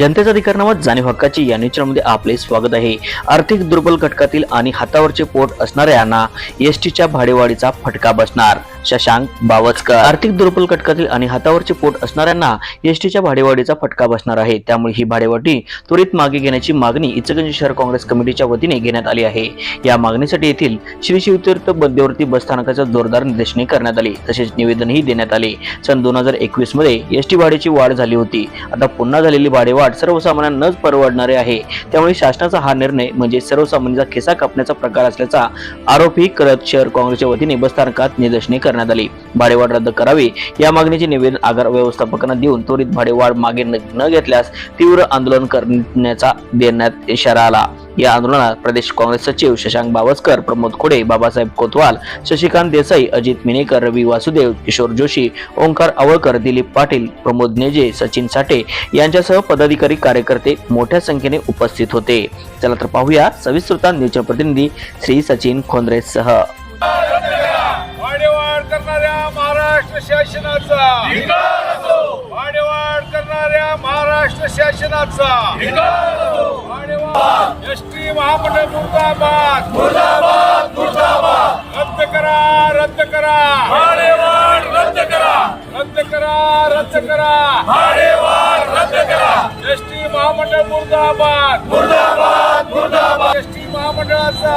जनतेचा अधिकारनामा जाणीव हक्काची या न्यूजमध्ये आपले स्वागत आहे. आर्थिक दुर्बल घटकातील आणि हातावरचे पोट असणाऱ्यांना एसटीच्या भाडेवाढीचा फटका बसणार. शशांक बावचकर. आर्थिक दुर्बल घटकातील आणि हातावरचे पोट असणाऱ्यांना एसटीच्या भाडेवाढीचा फटका बसणार आहे. त्यामुळे ही भाडेवाढी त्वरित मागे घेण्याची मागणी इचलकरंजी शहर काँग्रेस कमिटीच्या वतीने घेण्यात आली आहे. या मागणीसाठी येथील श्री शिवतीर्थ मध्यवर्ती बसस्थानकाचा जोरदार निर्देशने करण्यात आली. तसेच निवेदनही देण्यात आले. सन दोन हजार एकवीसमध्ये एसटी भाड्याची वाढ झाली होती. आता पुन्हा झालेली भाडेवाढ सर्वसामान्यांनाच परवडणारे आहे. त्यामुळे शासनाचा हा निर्णय म्हणजे सर्वसामान्यांचा खिसा कापण्याचा प्रकार असल्याचा आरोपही करत शहर काँग्रेसच्या वतीने बसस्थानकात निदर्शने करण्यात आली. भाडेवाढ रद्द करावी या मागणीचे निवेदन आगार व्यवस्थापकांना देऊन त्वरित भाडेवाढ मागे न घेतल्यास तीव्र आंदोलन करण्याचा देण्यात इशारा आला. या आंदोलनात प्रदेश काँग्रेस सचिव शशांक बावस्कर प्रमोद खोडे बाबासाहेब कोतवाल शशिकांत देसाई अजित मिनेकर रवी वासुदेव किशोर जोशी ओंकार आवळकर दिलीप पाटील प्रमोद नेजे सचिन साठे यांच्यासह पदाधिकारी कार्यकर्ते मोठ्या संख्येने उपस्थित होते. चला तर पाहूया सविस्तृता न्यूज प्रतिनिधी श्री सचिन खोंद्रेसह करणाऱ्या महाराष्ट्र शासनाचा. वाढेवाढ करणाऱ्या महाराष्ट्र शासनाचा. एस टी महामंडळ मुर्दाबाद. मुर्दाबाद मुर्दाबाद. रद्द करा रद्द करा. वाढेवाढ रद्द करा. रद्द करा रद्द करा. वाढेवाढ रद्द करा. एस टी महामंडळ मुर्दाबाद. मुर्दाबाद मुर्दाबाद. एस टी महामंडळाचा